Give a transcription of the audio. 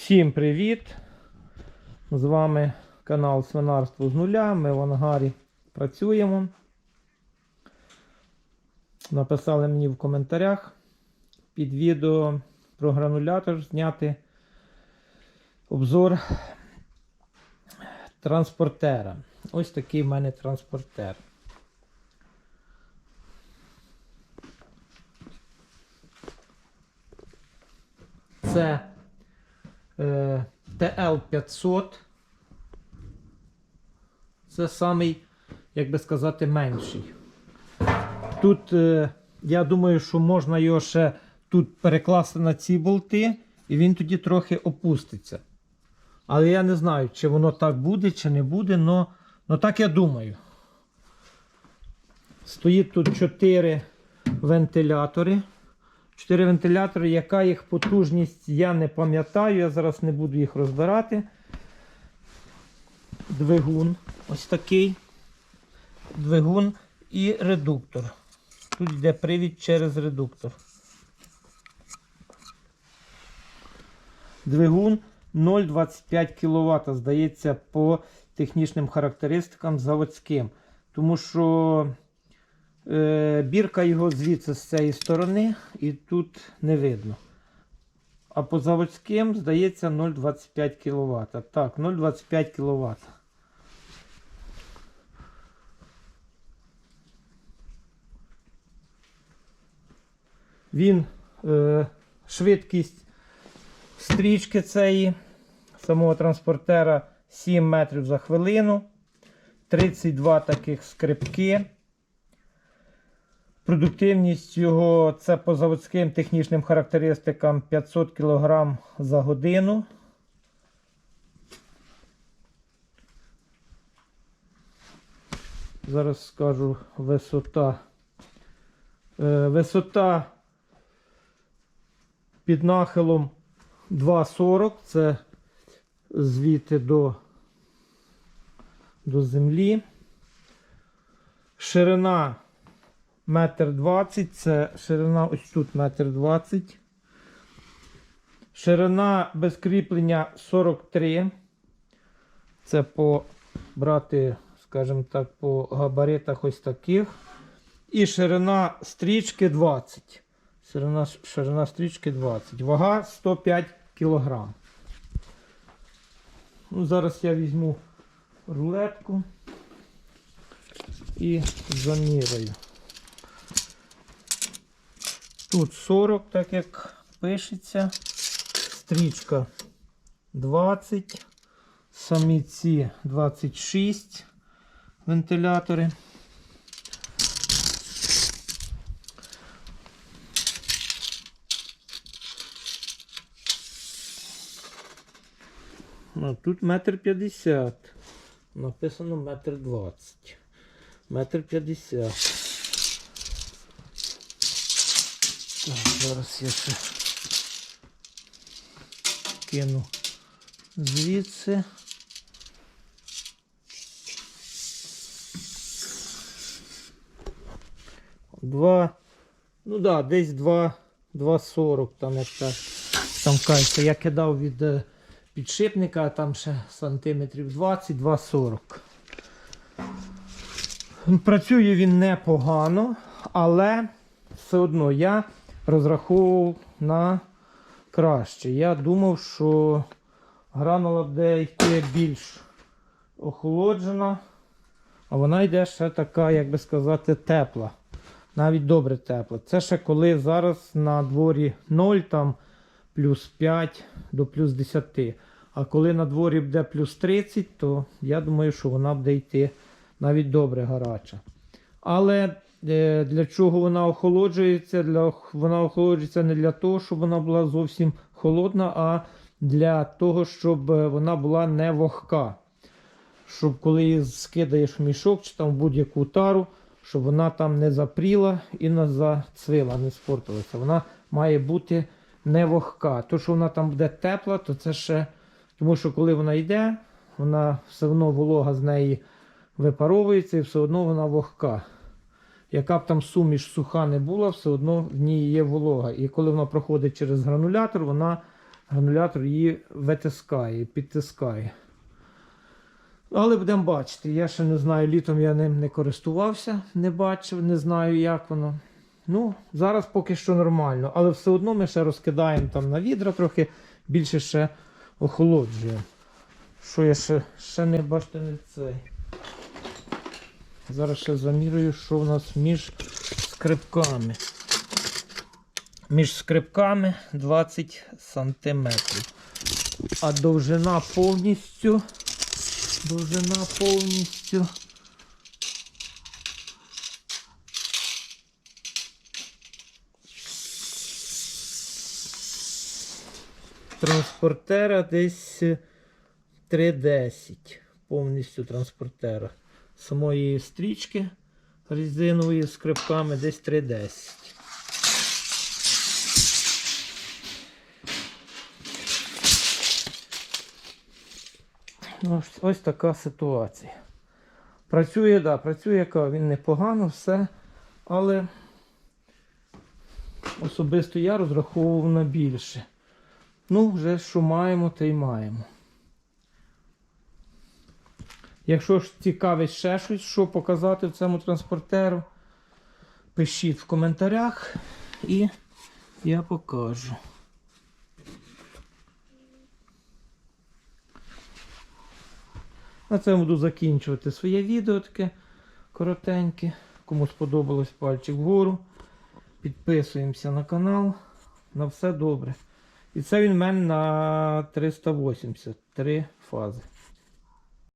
Всім привіт! З вами канал Свинарство з нуля. Ми в ангарі працюємо. Написали мені в коментарях під відео про гранулятор зняти обзор транспортера. Ось такий в мене транспортер. Це е, TL500. Це самий, як би сказати, менший. Тут, е, я думаю, що можна його ще тут перекласти на ці болти, і він тоді трохи опуститься. Але я не знаю, чи воно так буде, чи не буде, но, но так я думаю. Стоїть тут 4 вентилятори. 4 вентилятори, яка їх потужність, я не пам'ятаю, я зараз не буду їх розбирати. Двигун ось такий. Двигун і редуктор. Тут йде привід через редуктор. Двигун 0,25 кВт, здається, по технічним характеристикам заводським. Тому що бірка його звідси з цієї сторони і тут не видно. А по заводським, здається, 0,25 кВт. Так, 0,25 кВт. Він е, швидкість стрічки цієї самого транспортера 7 метрів за хвилину. 32 таких скрипки. Продуктивність його це по заводським технічним характеристикам 500 кг за годину. Зараз скажу висота. Е, висота під нахилом 2,40. Це звідти до, до землі. Ширина метр двадцять, це ширина ось тут метр двадцять. Ширина без кріплення 43. Це по брати, скажімо так, по габаритах ось таких. І ширина стрічки 20. Ширина, ширина стрічки 20. Вага 105 кг. Ну, зараз я візьму рулетку і заміряю. Тут 40, так як пишеться. Стрічка 20. Самі ці 26 вентилятори. А тут метр п'ятдесят. Написано метр двадцять. Метр п'ятдесят. Так, зараз я ще кину звідси. Два, ну да, десь два, 2,40 там як так. Там кажеться, я кидав від е, підшипника, а там ще сантиметрів 20, 2,40. Працює він непогано, але все одно я розраховував на краще. Я думав, що гранула буде йти більш охолоджена, а вона йде ще така, як би сказати, тепла. Навіть добре тепла. Це ще коли зараз на дворі 0, там плюс 5 до плюс 10. А коли на дворі буде плюс 30, то я думаю, що вона буде йти навіть добре гаряча. Але для чого вона охолоджується? Для, вона охолоджується не для того, щоб вона була зовсім холодна, а для того, щоб е, вона була не вогка. Щоб коли її скидаєш в мішок чи там будь-яку тару, щоб вона там не запріла і не зацвила, не спортилася. Вона має бути не вогка. То, що вона там буде тепла, то це ще. Тому що коли вона йде, вона все одно волога з неї випаровується і все одно вона вогка. Яка б там суміш суха не була, все одно в ній є волога. І коли вона проходить через гранулятор, вона гранулятор її витискає, підтискає. Але будемо бачити. Я ще не знаю, літом я ним не користувався, не бачив, не знаю, як воно. Ну, зараз поки що нормально, але все одно ми ще розкидаємо там на відра трохи, більше ще охолоджуємо. Що я ще, ще не бачите, не цей. Зараз ще замірюю, що в нас між скрипками. Між скрипками 20 сантиметрів. А довжина повністю. Довжина повністю. Транспортера десь 3,10. Повністю транспортера. Самої стрічки резинової з скрипками десь 3,10. Ну, ось, ось така ситуація. Працює, да, працює він непогано, все. Але особисто я розраховував на більше. Ну, вже що маємо, те й маємо. Якщо ж цікавить ще щось, що показати в цьому транспортеру, пишіть в коментарях і я покажу. На цьому буду закінчувати своє відео таке коротеньке. Кому сподобалось пальчик вгору. Підписуємося на канал. На все добре. І це він в мене на 383 фази.